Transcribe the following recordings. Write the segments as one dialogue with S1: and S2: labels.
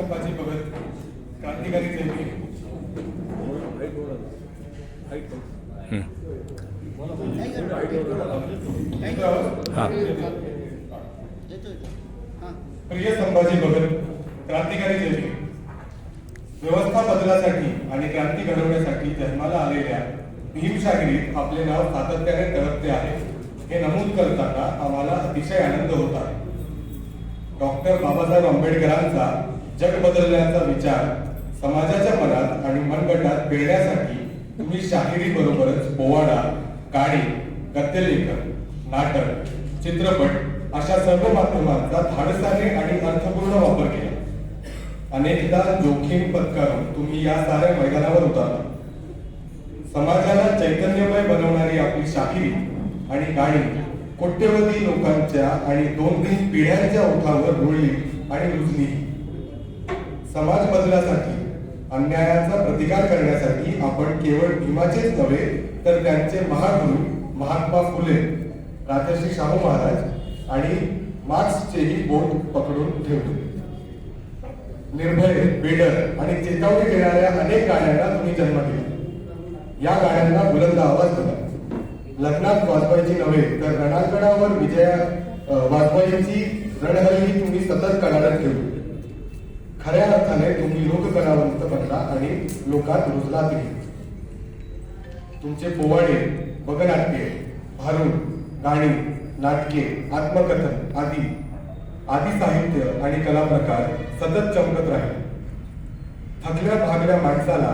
S1: संभाजी भगत क्रांतिकारी जयंती प्रिय संभाजी भगत क्रांतिकारी जयंती व्यवस्था बदलासाठी आणि क्रांती घडवण्यासाठी जन्माला आलेल्या भीमशागिरीत आपले नाव सातत्याने तळपते आहे. हे नमूद करताना आम्हाला अतिशय आनंद होत आहे. डॉक्टर बाबासाहेब आंबेडकरांचा जग बदलण्याचा विचार समाजाच्या मनात आणि मनगटात पेरण्यासाठी तुम्ही शाहिरी बरोबरच पोवाडा काळी गद्यलेखन नाटक चित्रपट अशा सर्व माध्यमांचा धाडसाने आणि अर्थपूर्ण वापर केला. अनेकदा जोखीम पत्करून तुम्ही या साऱ्या मैदानावर उतरला. समाजाला चैतन्यमय बनवणारी आपली शाहिरी आणि गाणी कोट्यवधी लोकांच्या आणि दोन तीन पिढ्यांच्या ओठावर रुळली आणि रुजली. समाज बदलासाठी अन्यायाचा प्रतिकार करण्यासाठी आपण केवळ भीमाचेच नव्हे तर त्यांचे महागुरु महात्मा फुले राजर्षी शाहू महाराज आणि मार्क्सचेही बोट पकडून ठेवले. निर्भय बेडर आणि चेतावणी देणाऱ्या अनेक गाण्यांना तुम्ही जन्म दिला. या गाण्यांना बुलंद आवाज दिला. लग्नात वाजवायची नव्हे तर रणांगणावर विजया अ, वाजवायची रणहल्ली तुम्ही सतत कणाडत ठेवली. खऱ्या अर्थाने तुम्ही लोककलावंत बनला आणि लोकात रुजलातही तुमचे पोवाडे बगनाट्ये भारूड गाणी नाटके आत्मकथन आदी आदी साहित्य आणि कला प्रकार सतत चमकत राहील. थकल्या भागल्या माणसाला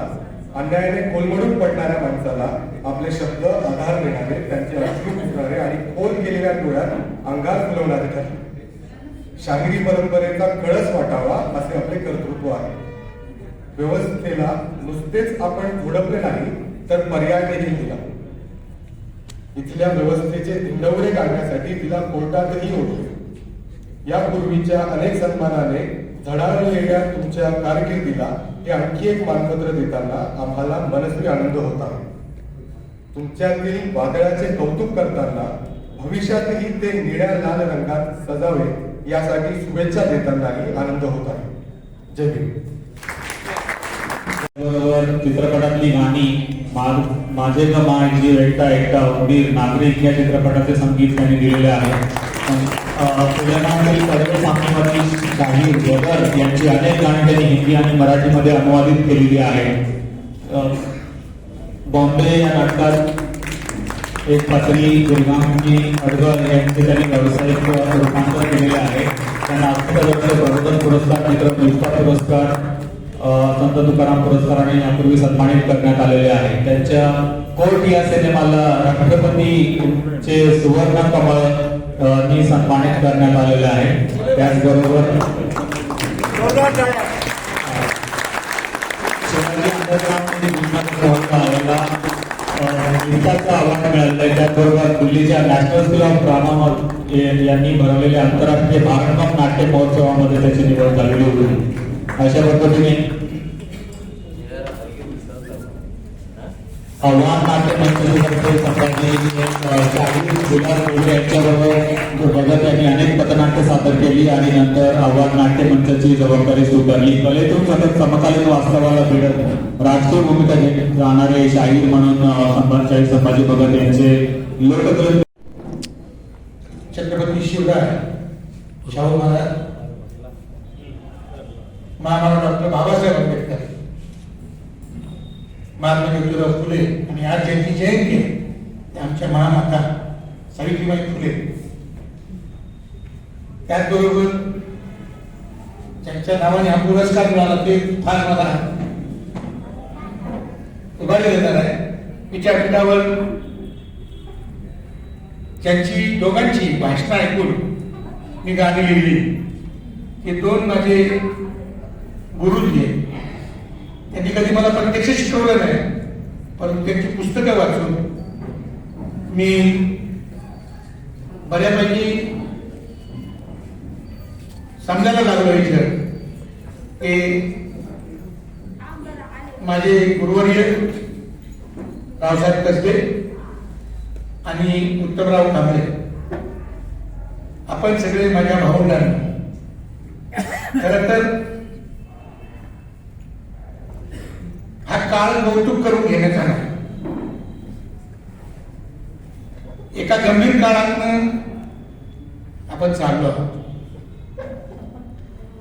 S1: अन्यायाने कोलमडून पडणाऱ्या माणसाला आपले शब्द आधार देणारे त्यांचे अश्रू फुटणारे आणि खोल गेलेल्या डोळ्यात अंगार फुलवणारे ठरले. शाहिरी परंपरेचा कळस वाटावा असे आपले कर्तृत्व आहे. व्यवस्थेला नुसतेच आपण झोडपले नाही तर पर्याय देखील दिला इथल्या व्यवस्थेचे धिंडवडे काढण्यासाठी तिला कोर्टातही ओढले. यापूर्वीच्या अनेक सन्मानाने झळाळलेल्या तुमच्या कारकिर्दीला हे आणखी एक मानपत्र देताना आम्हाला मनस्वी आनंद होता तुमच्यातील वादळाचे कौतुक करताना भविष्यातही ते निळ्या लाल रंगात सजावे यासाठी शुभेच्छा देतानाही आनंद होत आहे. जय भीम.
S2: चित्रपटातली गाणी माझे ग माझी एकटा एकटा उंदीर नागरिक या चित्रपटाचे संगीत त्यांनी दिलेले आहे. पुण्यातील काही वगर यांची अनेक गाणी त्यांनी हिंदी आणि मराठीमध्ये अनुवादित केलेली आहे बॉम्बे या नाटकात एक पात्री दुर्गांगी अडगळ यांचे त्यांनी व्यावसायिक रूपांतर केलेले आहे. त्यांना अष्टवर्ष प्रबोधन पुरस्कार मित्र निष्ठा पुरस्कार संत तुकाराम पुरस्काराने यापूर्वी सन्मानित करण्यात आलेले आहे. त्यांच्या कोर्ट या सिनेमाला राष्ट्रपतीचे सुवर्ण कमळ नी सन्मानित करण्यात आलेले आहे. त्याचबरोबर विकासचं आव्हान मिळालेलं त्याचबरोबर दिल्लीच्या नॅशनल स्कूल ऑफ ड्रामा यांनी भरवलेल्या आंतरराष्ट्रीय भारतनाम नाट्य महोत्सवामध्ये त्याची निवड झालेली होती. अशा पद्धतीने आव्हान नाट्य मंचाचे संपादक यांच्याबरोबर यांनी अनेक पथनाट्य सादर केली आणि नंतर आव्हान नाट्य मंचाची जबाबदारी स्वीकारली. कलेतून सतत समकालीन वास्तवाला भिडत राजकीय भूमिका घेत राहणारे शाहीर म्हणून संभाजी भगत यांचे लोककले
S3: छत्रपती शिवराय शाहू महाराज. महामानव डॉक्टर बाबासाहेब आंबेडकर. महात्मा ज्योतिराव फुले आणि आज ज्यांची जयंती आहे ते आमच्या महामाता सावित्रीबाई फुले. त्याचबरोबर ज्यांच्या नावाने हा पुरस्कार मिळाला ते फार मला उभारले जाणार आहे. विचारपीठावर ज्यांची दोघांची भाषणं ऐकून मी गाणी लिहिली हे दोन माझे गुरुजी आहेत. त्यांनी कधी मला प्रत्यक्ष शिकवलं नाही परंतु त्यांची पुस्तकं वाचून मी बऱ्यापैकी समजायला लागलो हे जग. ते माझे गुरुवर्य रावसाहेब कसबे आणि उत्तमराव कांबळे. आपण सगळे माझ्या भावंडांना खर तर राजकारण कौतुक करून घेण्याचा नाही एका गंभीर काळात आपण चाललो आहोत.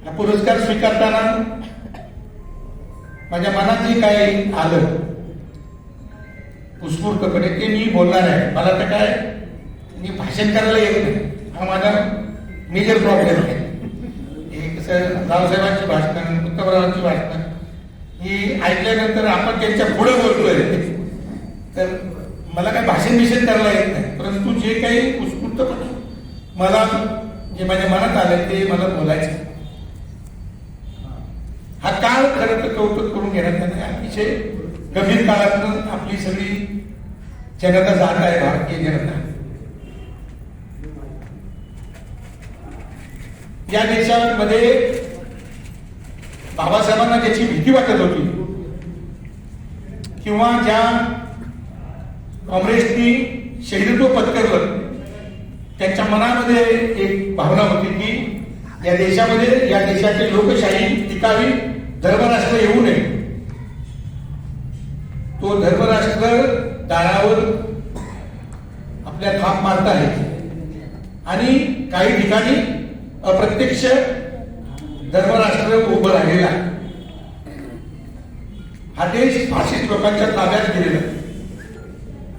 S3: हा पुरस्कार स्वीकारताना माझ्या मनात जे काही आलं. उत्स्फूर्तपणे ते मी बोलणार आहे. मला तर काय मी भाषण करायला येत नाही. हा माझा मेजर प्रॉब्लेम आहे. हे कसं रावसाहेबांची भाषणं उत्तमरावांची भाषणं की ऐकल्यानंतर आपण त्यांच्या पुढे बोलतोय. तर मला काय भाषण मिशन करायला येत नाही. परंतु जे काही उत्स्फूर्तपणे मला जे माझ्या मनात आलं ते मला बोलायचं हा काळ खरं तर कौतुक करून घेण्यात नाही. अतिशय गंभीर काळातून आपली सगळी जनता जात आहे भारतीय जनता. या देशामध्ये बाबासाहेबांना ज्याची भीती वाटत होती. किंवा ज्या काँग्रेसनी शहीदत्व पत्करलं त्यांच्या मनामध्ये एक भावना होती की या देशामध्ये या देशाची लोकशाही टिकावी धर्मराष्ट्र येऊ नये. तो धर्मराष्ट्र दारावर आपल्या थाप मारत आहे. आणि काही ठिकाणी अप्रत्यक्ष धर्मराष्ट्र उभं राहिलेला हा देश भाषिक लोकांच्या ताब्यात गेलेला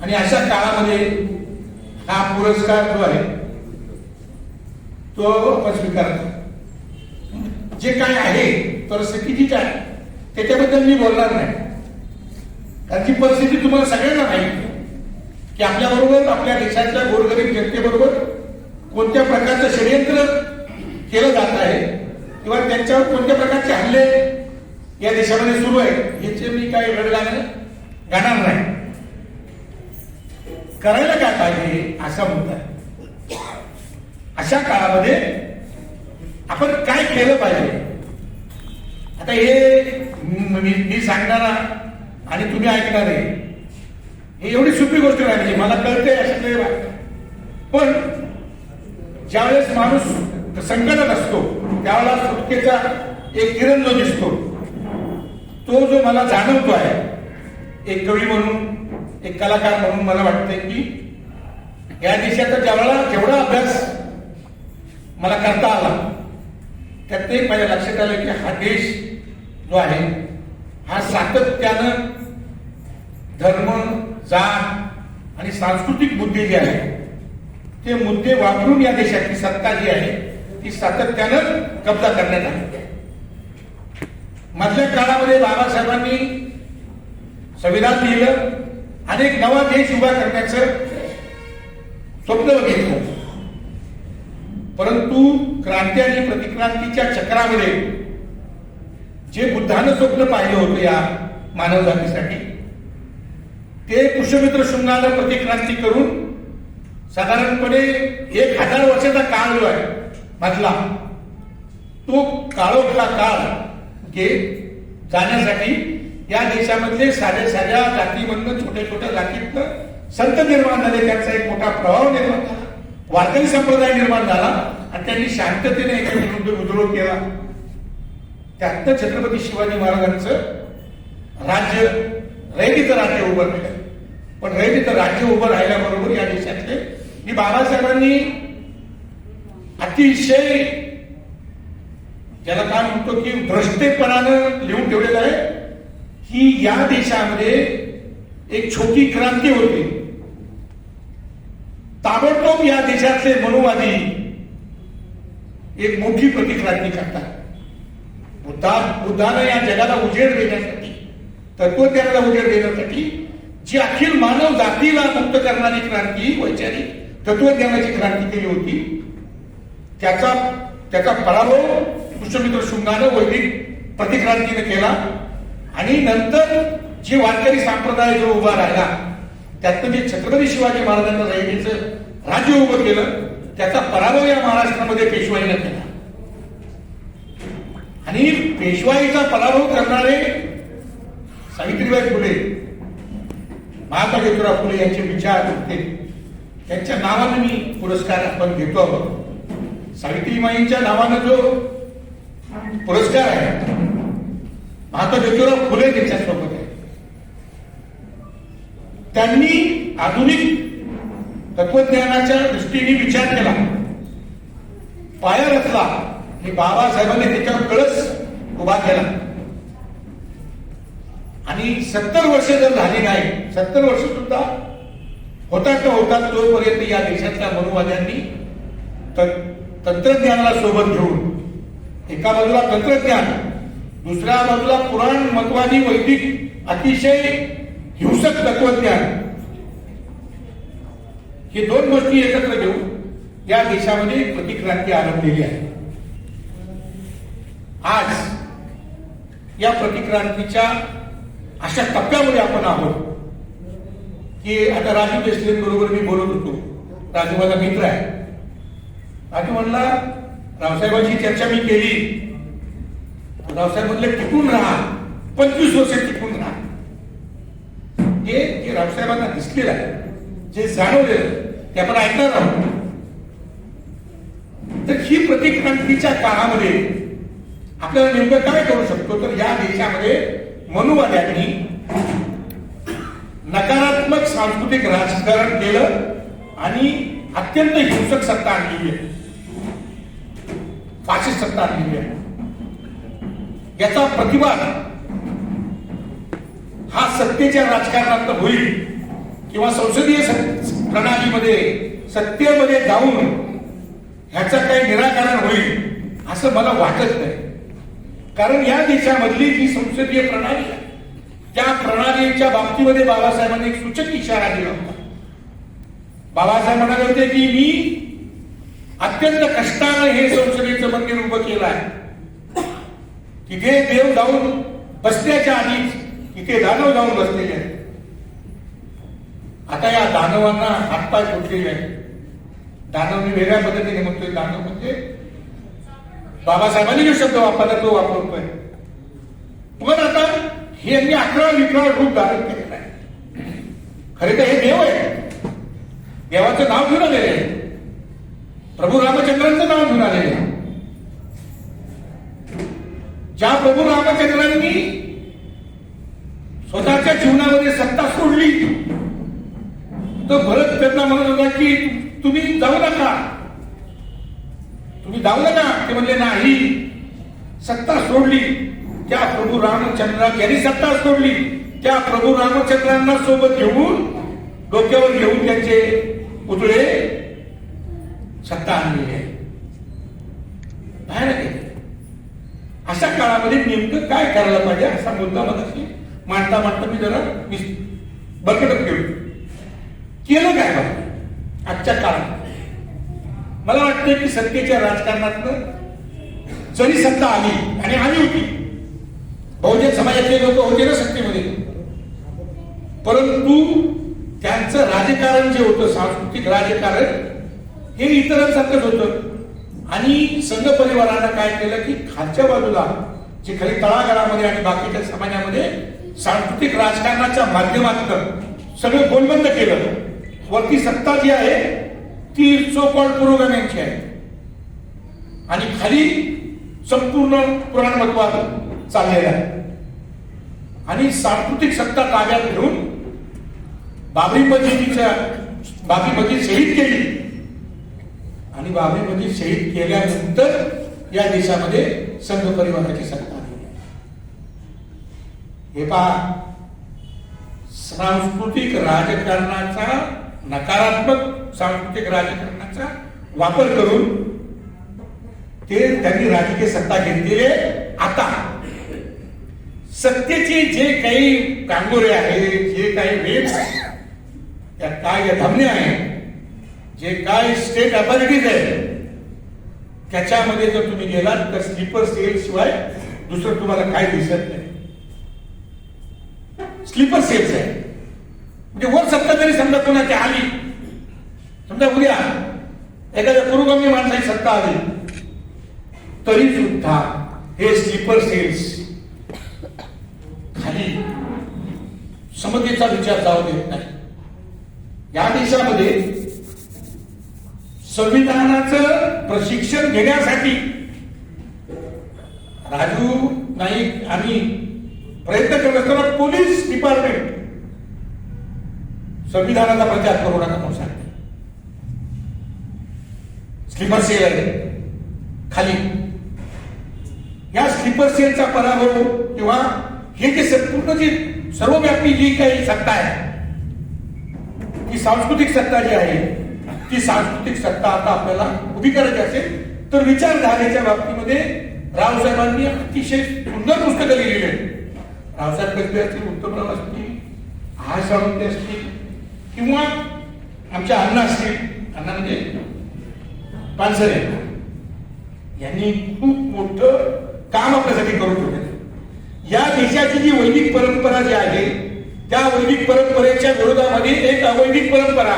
S3: आणि अशा काळामध्ये हा पुरस्कार जो आहे तो आपण स्वीकारतो. जे काय आहे परिस्थिती जी काय त्याच्याबद्दल मी बोलणार नाही. कारण परिस्थिती तुम्हाला सगळ्यांना माहिती की आपल्या बरोबर आपल्या देशातल्या गोरगरीब जनतेबरोबर कोणत्या प्रकारचं षडयंत्र केलं जात आहे किंवा त्यांच्यावर कोणत्या प्रकारचे हल्ले या देशामध्ये सुरू आहेत याचे मी काही वेळ गाणं गाणार नाही. करायला काय पाहिजे असा मुद्दा आहे. अशा काळामध्ये आपण काय केलं पाहिजे? आता हे मी मी सांगणारा आणि तुम्ही ऐकणारे हे एवढी सोपी गोष्ट राहिली म्हणजे मला कळते असं काही पण ज्यावेळेस माणूस संकटात असतो. त्यावेळेला सुटकेचा एक किरण जो दिसतो तो जो मला जाणवतो आहे एक कवी म्हणून एक कलाकार म्हणून मला वाटतंय की या देशाचा ज्यावेळेला जेवढा अभ्यास मला करता आला त्यात एक माझ्या लक्षात आलं की हा देश जो आहे हा सातत्यानं धर्म जात आणि सांस्कृतिक मुद्दे जे आहेत ते मुद्दे वापरून या देशाची सत्ता जी आहे ती सातत्यानं कब्जा करण्यात आली. मधल्या काळामध्ये बाबासाहेबांनी संविधान लिहिलं आणि एक नवा देश उभा करण्याचं स्वप्न बघितलं परंतु क्रांती आणि प्रतिक्रांतीच्या चक्रामध्ये जे बुद्धानं स्वप्न पाहिलं होतं या मानवजातीसाठी ते पुष्यमित्र शृंगानं प्रतिक्रांती करून साधारणपणे एक हजार वर्षाचा काळ जो आहे मधला तो काळोखला काळ घे जाण्यासाठी. या देशामधले साध्या साध्या जातीमधनं छोट्या छोट्या जातीतनं संत निर्माण झाले. त्यांचा एक मोठा प्रभाव निर्माण झाला. वारकरी संप्रदाय निर्माण झाला आणि त्यांनी शांततेने याच्या विरुद्ध विद्रोह केला. त्यातनं छत्रपती शिवाजी महाराजांचं राज्य रयतीचं राज्य उभं राहिलं. पण रयतीचं राज्य उभं राहिल्याबरोबर या देशातले मी बाबासाहेबांनी अतिशय ज्याला काय म्हणतो की भ्रष्टेपणानं लिहून ठेवलेलं आहे की या देशामध्ये एक छोटी क्रांती होती. ताबडतोब या देशातले मनोवादी एक मोठी प्रतिक्रांती करतात. बुद्धा बुद्धानं या जगाला उजेड देण्यासाठी तत्वज्ञानाला उजेड देण्यासाठी जी अखिल मानव जातीला मुक्त करणारी क्रांती वैचारिक तत्वज्ञानाची क्रांती केली होती त्याचा त्याचा पराभव कृष्णमित्र शृंगानं वैदिक प्रतिक्रांतीनं केला. आणि नंतर जे वारकरी संप्रदाय जो उभा राहिला त्यातनं जे छत्रपती शिवाजी महाराजांना रयतेचं राज्य उभं केलं त्याचा पराभव या महाराष्ट्रामध्ये पेशवाईनं केला. आणि पेशवाईचा पराभव करणारे सावित्रीबाई फुले महात्मा ज्योतिराव फुले यांचे विचार होते. त्यांच्या नावानं मी पुरस्कार आपण घेतो आहोत. सावित्रीबाईंच्या नावानं जो पुरस्कार आहे महात्मा ज्योतिराव फुले त्याच्यासोबत आहे. त्यांनी आधुनिक तत्वज्ञानाच्या दृष्टीने विचार केला. पाया रचला. हे बाबासाहेबांनी त्याच्यावर कळस उभा केला. आणि सत्तर वर्ष जर झाली नाही सत्तर वर्ष सुद्धा होता का होतात तोपर्यंत या देशातल्या मनुवाद्यांनी तर तंत्रज्ञानाला सोबत घेऊन. एका बाजूला तंत्रज्ञान दुसऱ्या बाजूला पुराण मतवादी वैदिक अतिशय हिंसक तत्वज्ञान. हे दोन गोष्टी एकत्र घेऊन या देशामध्ये प्रतिक्रांती आरंभलेली आहे. आज या प्रतिक्रांतीच्या अशा टप्प्यामध्ये आपण आहोत की आता राजू देशले बरोबर मी बोलत होतो. राजू माझा मित्र आहे. राजू म्हणला रावसाहेबांची चर्चा मी केली. रावसाहेब म्हणले टिकून राहा. पंचवीस वर्ष टिकून राहा. हे जे रावसाहेबांना दिसलेलं आहे जे जाणवलेलं ते आपण ऐकणार आहोत. तर ही प्रतिक्रांतीच्या काळामध्ये आपल्याला नेमकं काय करू शकतो? तर या देशामध्ये मनुवाद्यांनी नकारात्मक सांस्कृतिक राजकारण केलं आणि अत्यंत हिंसक सत्ता आणलेली आहे. फाशिस्ट सत्ता आणलेली आहे. याचा प्रतिवाद हा सत्तेच्या राजकारणात होईल किंवा संसदीय प्रणालीमध्ये सत्तेमध्ये जाऊन ह्याचं काही निराकरण होईल असं मला वाटत नाही. कारण या देशामधली जी संसदीय प्रणाली आहे त्या प्रणालीच्या बाबतीमध्ये बाबासाहेबांनी एक सूचक इशारा दिला होता. बाबासाहेब म्हणाले होते की मी अत्यंत कष्टानं हे संसदेचं मंदिर उभं केलं आहे. तिथे देव जाऊन बसण्याच्या आधीच तिथे दानव जाऊन बसलेले आहेत. आता या दानवांना हातपाय फुटलेले आहेत. दानवने वेगळ्या पद्धतीने म्हणतोय दानव म्हणजे बाबासाहेबांनी जो शब्द वापरला तो वापरतोय. पण आता हे यांनी अकरा विकराळ रूप धारण केलेलं आहे. खरे तर हे देव आहे देवाचं नाव घेऊन आले. प्रभू रामचंद्रांचं नाव घेऊन आले. ज्या प्रभू रामचंद्रांनी स्वतःच्या जीवनामध्ये सत्ता सोडली तर भरत त्यांना म्हणत होता की तुम्ही जाऊ नका. तुम्ही जाऊ नका. ते म्हणले नाही. सत्ता सोडली. त्या प्रभू रामचंद्र यांनी सत्ता सोडली. त्या प्रभू रामचंद्रांना सोबत घेऊन डोक्यावर घेऊन त्यांचे पुतळे सत्ता आणलेली आहे. बाहेर गेले. अशा काळामध्ये नेमकं काय करायला पाहिजे असा मुद्दा मगाशी मांडता मांडता मी जरा बरकटत गेलो केलं काय बरं आजच्या काळात. मला वाटतं की सत्तेच्या राजकारणातनं जरी सत्ता आली आणि आली होती बहुजन समाजातले लोक होते ना सत्तेमध्ये. परंतु त्यांचं राजकारण जे होतं सांस्कृतिक राजकारण हे इतरांसारखंच होतं. आणि संघ परिवारानं काय केलं की खालच्या बाजूला जे खाली तळागाळामध्ये आणि बाकीच्या समाजामध्ये सांस्कृतिक राजकारणाच्या माध्यमातून सगळं गोलबंद केलं. वरती सत्ता जी आहे ती चोपड कॉल्ड पुरोगाम्यांची आहे. आणि खाली संपूर्ण पुराणमत्वात चाललेलं आहे. आणि सांस्कृतिक सत्ता ताब्यात घेऊन बाबरी मस्जिदीच्या बाबरी मस्जिद शहीद केली. आणि बाबरी मस्जिद शहीद केल्यानंतर या देशामध्ये संघ परिवाराची सत्ता आली. हे पहा सांस्कृतिक राजकारणाचा नकारात्मक सांस्कृतिक राजकारणाचा वापर करून ते त्यांनी राजकीय सत्ता घेतलेली आहे आता. सत्तेचे जे काही कांगोरे आहेत जे काही वेग त्या काय धमन्या आहे? जे काय स्टेट अथॉरिटीज आहे त्याच्यामध्ये जर तुम्ही गेलात तर स्लीपर सेल शिवाय दुसरं तुम्हाला काय दिसत नाही. स्लीपर सेल्स आहे. म्हणजे वर सत्ता जरी समजा कोणाची आली. समजा उद्या एखाद्या पुरोगामी माणसाची सत्ता आली. तरी सुद्धा हे स्लीपर सेल्स खाली समतेचा विचार जाऊ देत नाही. या देशामध्ये संविधानाचं प्रशिक्षण घेण्यासाठी राजू नाईक आम्ही प्रयत्न करत असताना पोलीस डिपार्टमेंट संविधानाचा प्रचार करू नका म्हणून सांगते. स्लीपर सेल आहे खाली. या स्लीपर सेलचा पराभव किंवा हे जे संपूर्ण जी सर्वव्यापी जी काही सत्ता आहे सांस्कृतिक सत्ता जी आहे ती सांस्कृतिक सत्ता आता आपल्याला उभी करायची असेल तर विचारधारेच्या बाबतीमध्ये रावसाहेबांनी अतिशय सुंदर पुस्तकं लिहिलेली आहेत. रावसाहेब कसबे असतील उत्तमराव असतील हा सावंत असतील किंवा आमच्या अण्णा असतील अण्णा म्हणजे पानसरे यांनी खूप मोठं काम आपल्यासाठी करून ठेवलेलं या देशाची जी वैदिक परंपरा जी आहे त्या वैदिक परंपरेच्या विरोधामध्ये एक अवैदिक परंपरा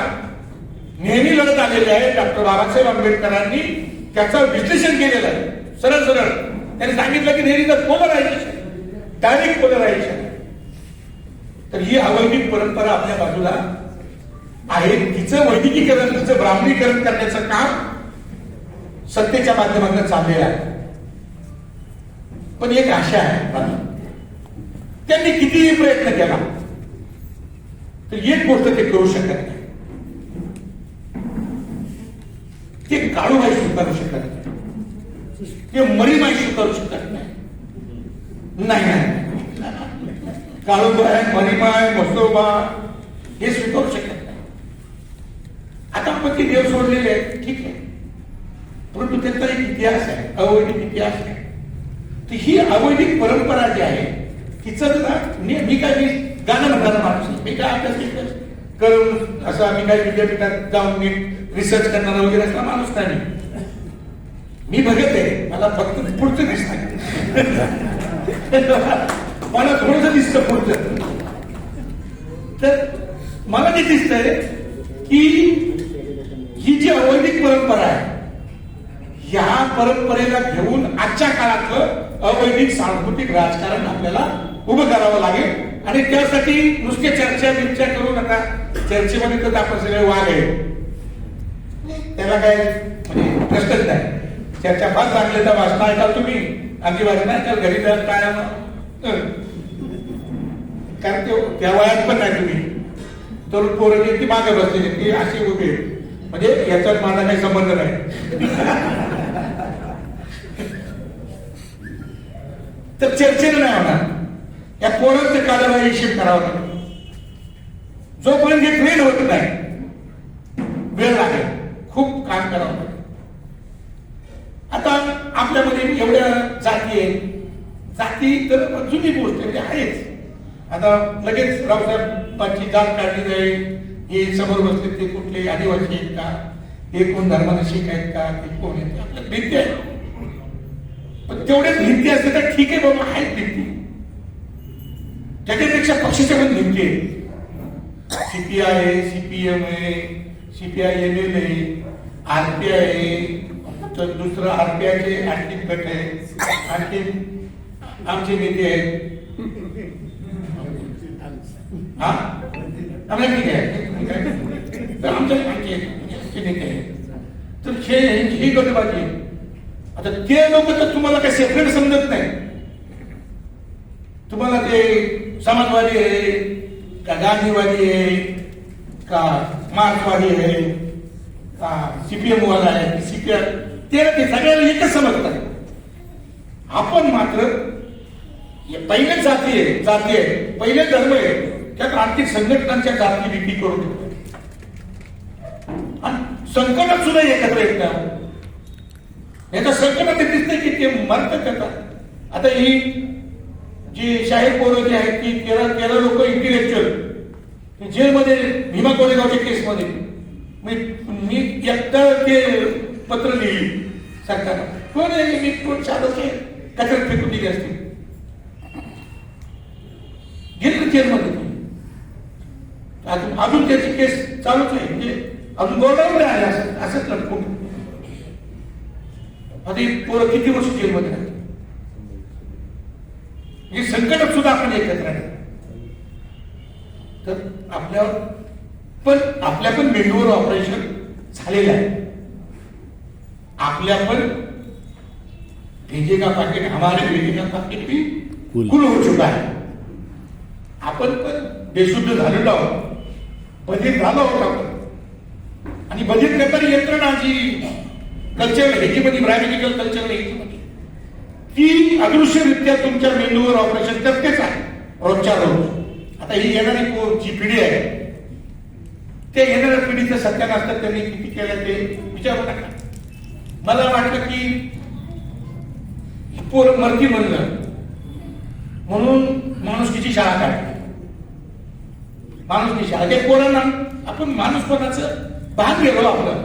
S3: नेहमी लढत आलेली आहे. डॉक्टर बाबासाहेब आंबेडकरांनी त्याचं विश्लेषण केलेलं आहे. सरळ सरळ. त्यांनी सांगितलं की नेहमी पोलरायझेशन डायरेक्ट पोलरायझेशन तर ही अवैदिक परंपरा आपल्या बाजूला आहे. तिचं वैदिकीकरण तिचं ब्राह्मणीकरण करण्याचं काम सत्तेच्या माध्यमातून चाललेलं आहे. पण एक आशा आहे मला. त्यांनी कितीही प्रयत्न केला. तर एक गोष्ट ते करू शकत नाही. ते काळूबाई स्वीकारू शकत नाही. ते मरीबाई स्वीकारू शकत नाही. नाही नाही. काळूबाई मरीमाय मसोबा हे स्वीकारू शकत नाही. आता आपण ते देव सोडलेले आहेत ठीक आहे. परंतु त्यांचा एक इतिहास आहे अवैधिक इतिहास आहे. तर ही अवैधिक परंपरा जी आहे तिचं मी काय गाणं म्हणणारा माणूस. मी काय अभ्यास करून असं आम्ही काही विद्यापीठात जाऊन मी रिसर्च करणारा वगैरे असला माणूस नाही. मी. बघत आहे. मला फक्त पुढचं दिसत मला थोडस दिसतं पुढचं. तर मला जे दिसतंय की ही जी अवैधिक परंपरा आहे या परंपरेला घेऊन आजच्या काळातलं अवैधिक सांस्कृतिक राजकारण आपल्याला उभं करावं लागेल. आणि त्यासाठी नुसते चर्चा बिर्चा करू नका. चर्चेमध्ये तर आपण सगळे वाघ आहे त्याला काय म्हणजे प्रश्नच नाही. चर्चा फार चांगली तर वाचना ऐकाल तुम्ही. आधी वाचना ऐकाल घरी जात काय कारण ते त्या वयात पण नाही तुम्ही. तरुण पोरं ती मागे बसलेली ती अशी उभी म्हणजे याच्यात माझा काही संबंध नाही. तर चर्चेनं नाही होणार. या पोरांचं कालवाही करावं लागेल. जोपर्यंत हे ट्रेन होत नाही वेळ लागेल. खूप काम करावं लागेल. आता आपल्यामध्ये एवढ्या जाती आहेत. जाती तर जुनी गोष्ट आहे, म्हणजे आहेच आता लगेच रावसाहेबांची जात काढली जाईल. हे समोर बसले ते कुठले आदिवासी आहेत का? हे कोण धर्माला शिक आहेत का? ते कोण आहेत? आपल्या भीती आहे पण तेवढ्याच भिंती असते तर ठीक आहे बाबा आहेत भिंती. त्याच्यापेक्षा पक्षाच्या पण नेमके सीपीआय आहे सीपीएम आहे सीपीआय एम एल आहे आरपीआय आहे तर दुसरं आरपीआयचे आणखी गट आहे. आणखी आमचे नेते आहेत. हा? आम्हाला ठीक आहे तर आमच्या आणखी नेते आहेत. तर हे ही गटबाजी आता ते लोक तर तुम्हाला काही सेपरेट समजत नाही. तुम्हाला ते समाजवादी आहे का गांधीवादी आहे का मार्क्सवादी आहे का सीपीएम वाला आहे सीपीएम ते ते सगळ्याला एकच समजतात आपण मात्र हे पहिले जाती आहे जाती आहे पहिले धर्म आहे त्यात आर्थिक संघटनांच्या जाती विक्री करून ठेवतो. आणि संकटात सुद्धा एकत्र येत नाही. तर संकट दिसते की ते मरत करतात आता ही जी शाहीर पोरं जी आहेत ती तेरा तेरा लोक इंटेलेक्च्युअल जेलमध्ये भीमा कोरेगावच्या केसमध्ये. मी मी एकदा ते पत्र लिहिली सरकारला. कोण आहे? मी कोण शाद आहे कचऱ्यात फेकून दिली असते. गेले जेलमध्ये अजून अजून त्याची केस चालूच आहे. म्हणजे अजून गोडावर आहे असं असंच लटकून. आता पोरं किती वर्ष जेलमध्ये आहे हे संकटात सुद्धा आपण एकत्र आहे. तर आपल्यावर पण आपल्या पण मेंदूवर ऑपरेशन झालेलं आहे. आपल्या पण भेजेगा पाकिट हमारे भेजेगा पाकिट भी
S4: कुल.
S3: हो चुका है आपण पण बेशुद्ध झालेलो आहोत. बधिर झालो होतो आपण. आणि बधिर करणारी यंत्रणा जी कल्चर ह्याच्यामध्ये ब्रायमेडिकल कल्चर ह्याच्यामध्ये ती अदृश्यरित्या तुमच्या मेंदूवर ऑपरेशन करतेच आहे. रोजच्या रोज. आता ही येणारी जी पिढी आहे ते येणाऱ्या पिढीचं सत्यान असतात त्यांनी किती केलं ते विचारू नका. मला वाटलं की पोर मरती म्हणलं म्हणून माणुसकीची शाळा काढली. माणुसकी शाळा. ते पोरांना आपण माणूसपणाचं भाग गेलो आपलं.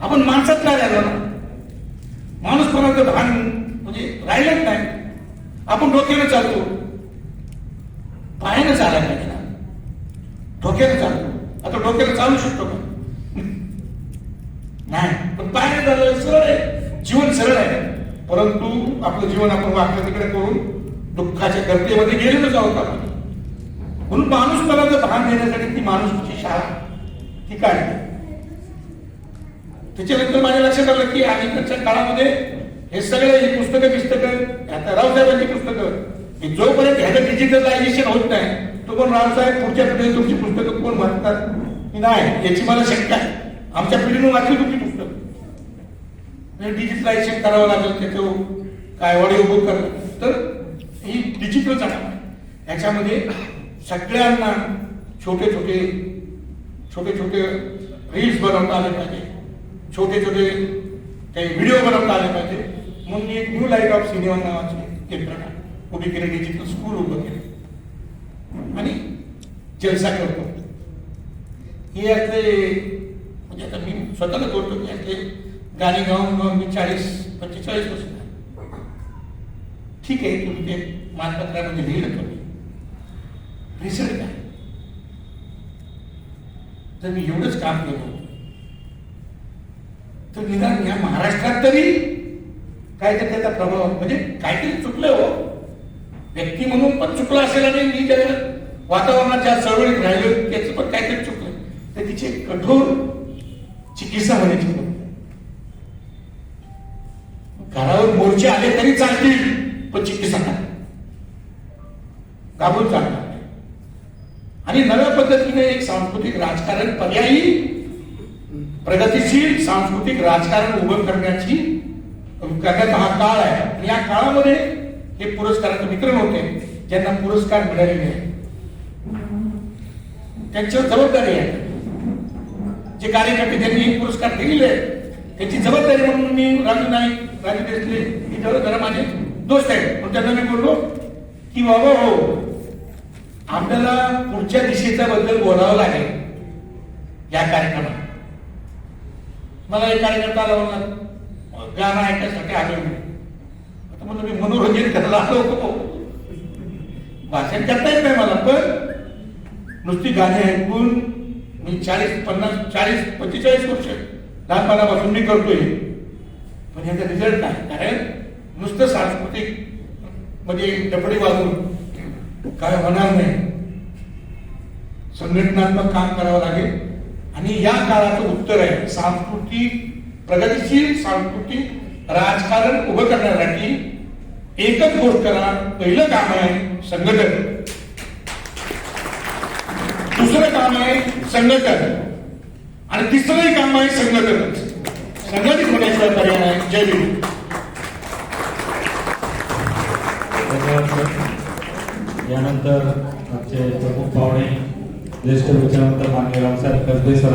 S3: आपण माणसात काय राहिलो ना. माणूस पर्यंत भान म्हणजे राहिलंच नाही आपण डोक्याने चालतो. पायाने चालायला पाहिजे डोक्याने चालतो. आता डोक्याने चालू शकतो का? नाही. पण पायाने चाललं सरळ आहे. जीवन सरळ आहे. परंतु आपलं जीवन आपण वाकडं तिकडे करून दुःखाच्या गर्दीमध्ये गेलेलोच आहोत आपण. म्हणून माणूस माणूसपणाचं भान देण्यासाठी ती माणूसची शाळा ती काढली त्याच्यानंतर माझ्या लक्षात आलं की अलीकडच्या काळामध्ये हे सगळे ही पुस्तकं पुस्तकं आता रावसाहेबांची पुस्तकं. की जोपर्यंत ह्याचं डिजिटलायझेशन होत नाही तो पण रावसाहेब पुढच्या पिढीने तुमची पुस्तकं कोण वाचतात? की नाही. याची मला शंका आहे. आमच्या पिढीनं वाचली तुमची पुस्तकं. म्हणजे डिजिटलायझेशन करावं लागेल त्याचं काय ऑडिओ उभं करणं. तर ही डिजिटल आहे. याच्यामध्ये सगळ्यांना छोटे छोटे छोटे छोटे रील्स बनवता आले पाहिजे. छोटे छोटे काही व्हिडिओ बनवता आले पाहिजे. म्हणून मी एक न्यू लाइट ऑफ सिनेमा नावाची यंत्रणा उभी केली डिजिटल स्कूल उभं केलं. आणि जलसा करतो. हे यातले म्हणजे आता मी स्वतःला बोलतो की यातले गाणी गाऊन गाऊन मी चाळीस पंचेचाळीस वर्ष ठीक आहे तुम्ही ते मानपत्रामध्ये लिहिलं तुम्ही. रिझल्ट काय? जर मी एवढंच काम केलं तो निदान या महाराष्ट्रात तरी काहीतरी त्याचा प्रभाव म्हणजे काहीतरी चुकलं हो. व्यक्ती म्हणून पण चुकलं असेल आणि मी त्या वातावरणाच्या चळवळीत राहिलो त्याचं पण काहीतरी चुकलं तर तिची कठोर चिकित्सा होण्याची गरज घरावर मोर्चे आले तरी चालतील पण चिकित्सा नाही. घाबरून चालणार आणि नव्या पद्धतीने एक सांस्कृतिक राजकारण पर्यायी प्रगतीशील सांस्कृतिक राजकारण उभं करण्याची करण्याचा हा काळ आहे. आणि या काळामध्ये हे पुरस्कारांचे वितरण होते ज्यांना पुरस्कार मिळालेले आहे त्यांच्यावर जबाबदारी आहे. जे कार्यकर्ते त्यांनी हे पुरस्कार दिलेले आहेत त्याची जबाबदारी म्हणून मी राजू नाईक राजू देशले हे जरा जरा माझे दोस्त आहेत. पण त्यांना मी बोललो? की बाबा हो आपल्याला पुढच्या दिशेच्या बद्दल बोलावं लागेल या कार्यक्रमात. मला एक कार्यकर्ता आला म्हणला गाणं ऐकण्यासाठी आलो मी. आता म्हणलं मी मनोरंजन करायला आलो होतो. भाषण करता येत नाही मला पण नुसती गाणी ऐकून मी चाळीस पन्नास चाळीस पंचेचाळीस वर्ष लहानपणापासून मी करतोय. पण ह्याचा रिझल्ट नाही कारण नुसतं सांस्कृतिक म्हणजे डबडे वाजून काय होणार नाही. संघटनात्मक काम करावं लागेल. आणि या काळाचं उत्तर आहे सांस्कृतिक प्रगतीशील सांस्कृतिक राजकारण उभं करण्यासाठी एकच गोष्ट करा पहिलं काम आहे संघटन. दुसरं काम आहे संघटन. आणि तिसरंही काम आहे संघटन. संघटित होण्याचा पर्याय आहे जय भीम
S2: यानंतर आमचे प्रमुख पाहुणे ज्येष्ठ विचारवंत मान्य रावसाहेब कर्जे सर